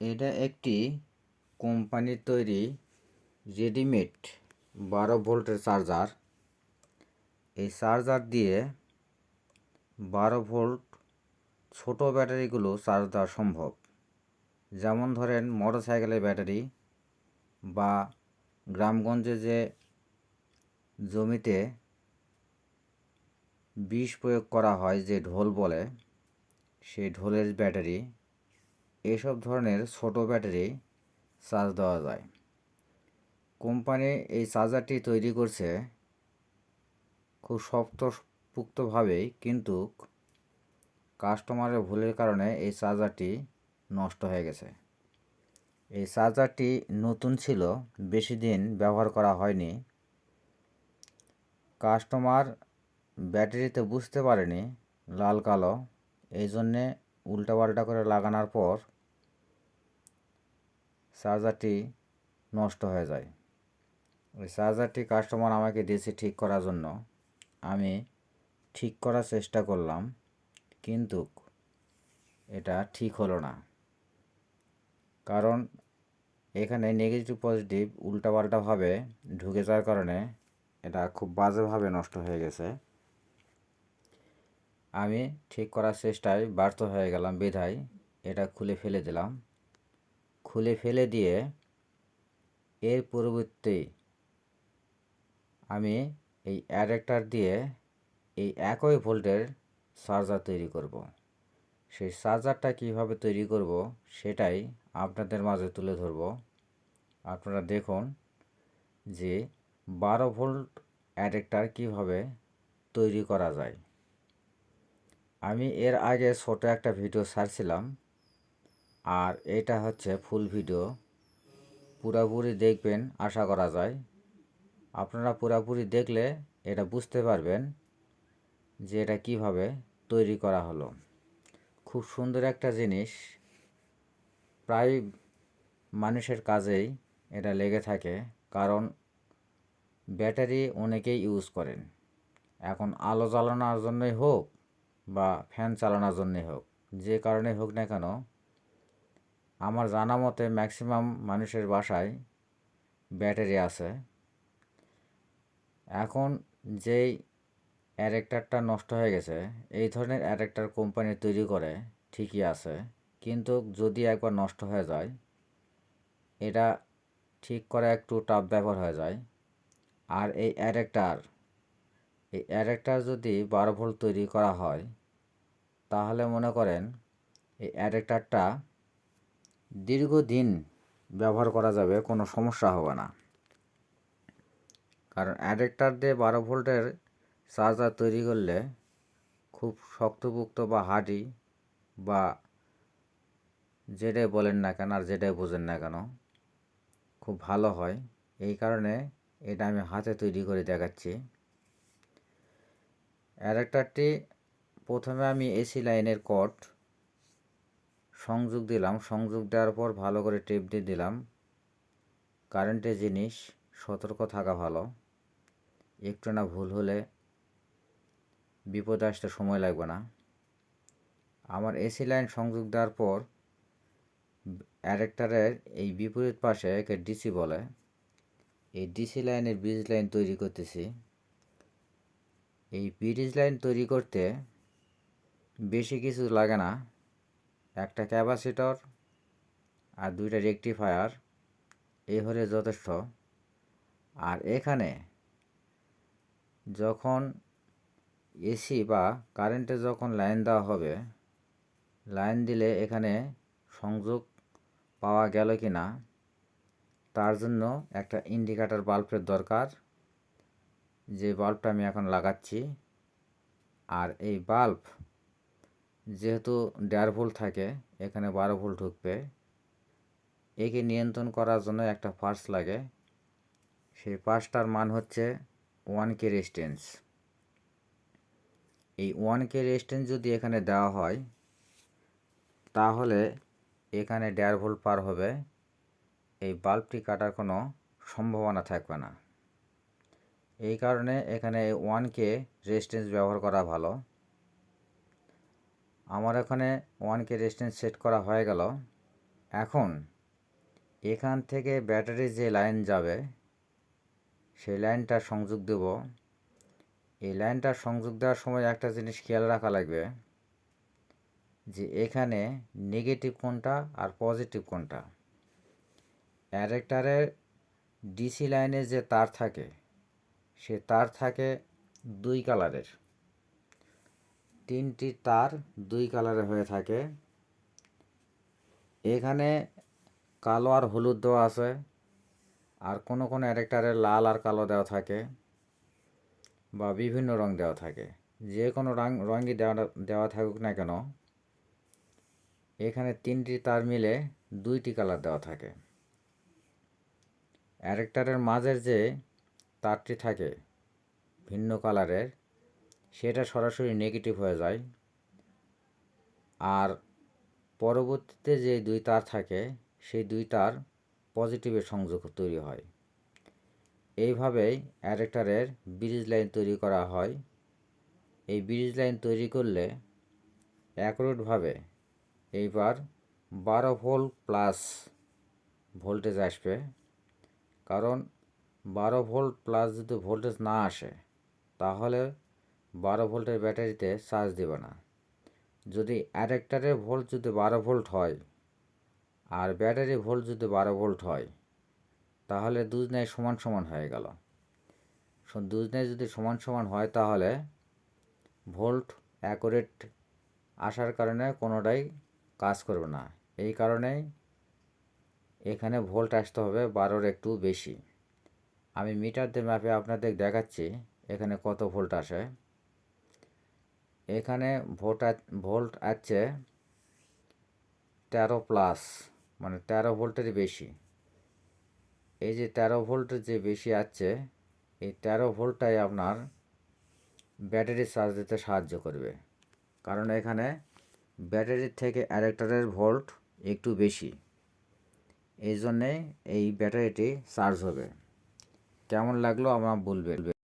এটা একটি কোম্পানির তৈরি রেডিমেড বারো ভোল্টের চার্জার। এই চার্জার দিয়ে বারো ভোল্ট ছোট ব্যাটারিগুলো চার্জ দেওয়া সম্ভব। যেমন ধরেন মোটর সাইকেলের ব্যাটারি বা গ্রামগঞ্জে যে জমিতে বিষ প্রয়োগ করা হয়, যে ঢোল বলে, সেই ঢোলের ব্যাটারি এসব ধরনের ছোট ব্যাটারি চার্জ দেওয়া যায়। কোম্পানি এই চার্জারটি তৈরি করছে খুব শক্তপুক্তভাবেই, কিন্তু কাস্টমারের ভুলের কারণে এই চার্জারটি নষ্ট হয়ে গেছে। এই চার্জারটি নতুন ছিল, বেশি দিন ব্যবহার করা হয়নি। কাস্টমার ব্যাটারিতে বুঝতে পারেনি, লাল কালো, এই জন্যে উল্টাপাল্টা করে লাগানোর পর চার্জারটি নষ্ট হয়ে যায়। ওই চার্জারটি কাস্টমার আমাকে দিয়েছে ঠিক করার জন্য। আমি ঠিক করার চেষ্টা করলাম, কিন্তু এটা ঠিক হলো না। কারণ এখানে নেগেটিভ পজিটিভ উল্টাপাল্টাভাবে ঢুকে যাওয়ার কারণে এটা খুব বাজেভাবে নষ্ট হয়ে গেছে। আমি ঠিক করার চেষ্টায় ব্যর্থ হয়ে গেলাম, বিধায় এটা খুলে ফেলে দিলাম। খুলে ফেলে দিয়ে এর পরবর্তী আমি এই অ্যাডাপ্টার দিয়ে এই একই ভোল্টের চার্জার তৈরি করব। সেই চার্জারটা কীভাবে তৈরি করব সেটাই আপনাদের মাঝে তুলে ধরব। আপনারা দেখুন যে বারো ভোল্ট অ্যাডাপ্টার কীভাবে তৈরি করা যায়। আমি এর আগে ছোট একটা ভিডিও ছাড়ছিলাম। আর এটা হচ্ছে ফুল ভিডিও। পুরাপুরি দেখবেন, আশা করা যায়। আপনারা পুরাপুরি দেখলে এটা বুঝতে পারবেন যে এটা কীভাবে তৈরি করা হলো। খুব সুন্দর একটা জিনিস। প্রায় মানুষের কাজেই এটা লেগে থাকে, কারণ ব্যাটারি অনেকেই ইউজ করেন। এখন আলো জ্বালানোর জন্যই হোক বা ফ্যান চালানোর জন্যই হোক, যে কারণে হোক না কেন আমার জানা মতে ম্যাক্সিমাম মানুষের বাসায় ব্যাটারি আছে। এখন যেই অ্যারেক্টারটা নষ্ট হয়ে গেছে, এই ধরনের অ্যারেক্টার কোম্পানি তৈরি করে ঠিকই আছে, কিন্তু যদি একবার নষ্ট হয়ে যায়, এটা ঠিক করা একটু টাফ ব্যাপার হয়ে যায়। আর এই অ্যারেক্টার এই অ্যারেক্টার যদি বারো ভোল্ট তৈরি করা হয়, তাহলে মনে করেন এই অ্যাডাপ্টারটা দীর্ঘদিন ব্যবহার করা যাবে, কোনো সমস্যা হবে না। কারণ অ্যাডাপ্টার দিয়ে বারো ভোল্টের চার্জার তৈরি করলে খুব শক্তপুক্ত বা হার্ডি বা যেটাই বলেন না কেন আর যেটাই বোঝেন না কেন, খুব ভালো হয়। এই কারণে এটা আমি হাতে তৈরি করে দেখাচ্ছি। অ্যাডাপ্টারটি প্রথমে আমি এসি লাইনের কট সংযোগ দিলাম। সংযোগ দেওয়ার পর ভালো করে টেপ দিয়ে দিলাম। কারেন্টের জিনিস, সতর্ক থাকা ভালো। একটু না ভুল হলে বিপদে আসতে সময় লাগবে না। আমার এসি লাইন সংযোগ দেওয়ার পর অ্যারেক্টারের এই বিপরীত পাশে একে ডিসি বলে। এই ডিসি লাইনের ব্রিজ লাইন তৈরি করতেছি। এই ব্রিজ লাইন তৈরি করতে বেশি কিছু লাগে না। একটা ক্যাপাসিটর আর দুইটা রেকটিফায়ার এই হলে যথেষ্ট। আর এখানে যখন এসি বা কারেন্টে যখন লাইন দেওয়া হবে, লাইন দিলে এখানে সংযোগ পাওয়া গেল কি না তার জন্য একটা ইন্ডিকেটার বাল্বের দরকার। যে বাল্বটা আমি এখন লাগাচ্ছি, আর এই বাল্ব যেহেতু দেড় ভোল্ট থাকে, এখানে বারো ভোল্ট ঢুকবে। একে নিয়ন্ত্রণ করার জন্য একটা পার্স লাগে। সেই পার্সটার মান হচ্ছে ওয়ান কে রেস্টেন্স এই ওয়ান কে রেস্টেন্স যদি এখানে দেওয়া হয়, তাহলে এখানে দেড় ভোল্ট পার হবে। এই বাল্বটি কাটার কোনো সম্ভাবনা থাকবে না। এই কারণে এখানে ওয়ান কে রেস্টেন্স ব্যবহার করা ভালো। আমার এখানে ওয়ান কে রেস্টেন্স সেট করা হয়ে গেল। এখন এখান থেকে ব্যাটারি যে লাইন যাবে, সেই লাইনটা সংযোগ দেব। এই লাইনটা সংযোগ দেওয়ার সময় একটা জিনিস খেয়াল রাখা লাগবে যে এখানে নেগেটিভ কোনটা আর পজিটিভ কোনটা। অ্যারেক্টারের ডিসি লাইনে যে তার থাকে, সে তার থাকে দুই কালারের তিনটি তার দুই কালারের হয়ে থাকে। এখানে কালো আর হলুদ দেওয়া আছে। আর কোনো কোনো অ্যারেক্টারে লাল আর কালো দেওয়া থাকে বা বিভিন্ন রং দেওয়া থাকে। যে কোনো রং, রঙই দেওয়া দেওয়া থাকুক না কেন, এখানে তিনটি তার মিলে দুইটি কালার দেওয়া থাকে। অ্যারেক্টারের মাঝের যে তারটি থাকে ভিন্ন কালারের সেটা সরাসরি নেগেটিভ হয়ে যায়। আর পরবর্তীতে যে দুই তার থাকে, সেই দুই তার পজিটিভের সংযোগ তৈরি হয়। এইভাবেই অ্যারেক্টারের ব্রিজ লাইন তৈরি করা হয়। এই ব্রিজ লাইন তৈরি করলে অ্যাকুরেটভাবে এইবার বারো ভোল্ট প্লাস ভোল্টেজ আসবে। কারণ বারো ভোল্ট প্লাস যদি ভোল্টেজ না আসে, তাহলে বারো ভোল্টের ব্যাটারিতে চার্জ দেবে না। যদি অ্যাডাপ্টারের ভোল্ট যদি বারো ভোল্ট হয় আর ব্যাটারি ভোল্ট যদি বারো ভোল্ট হয়, তাহলে দুজনাই সমান সমান হয়ে গেল। দুজনাই যদি সমান সমান হয়, তাহলে ভোল্ট অ্যাকুরেট আসার কারণে কোনোটাই কাজ করবে না। এই কারণেই এখানে ভোল্ট আসতে হবে বারোর একটু বেশি। আমি মিটার দিয়ে মাপে আপনাদের দেখাচ্ছি এখানে কত ভোল্ট আসে। এখানে ভোল্ট ভোল্ট আছে তেরো প্লাস মানে তেরো ভোল্টেরই বেশি। এই যে তেরো ভোল্টের যে বেশি আছে, এই তেরো ভোল্টটাই আপনার ব্যাটারি চার্জ দিতে সাহায্য করবে। কারণ এখানে ব্যাটারির থেকে অ্যাডাপ্টারের ভোল্ট একটু বেশি। এই জন্যে এই ব্যাটারিটি চার্জ হবে। কেমন লাগল আমার বলবেন?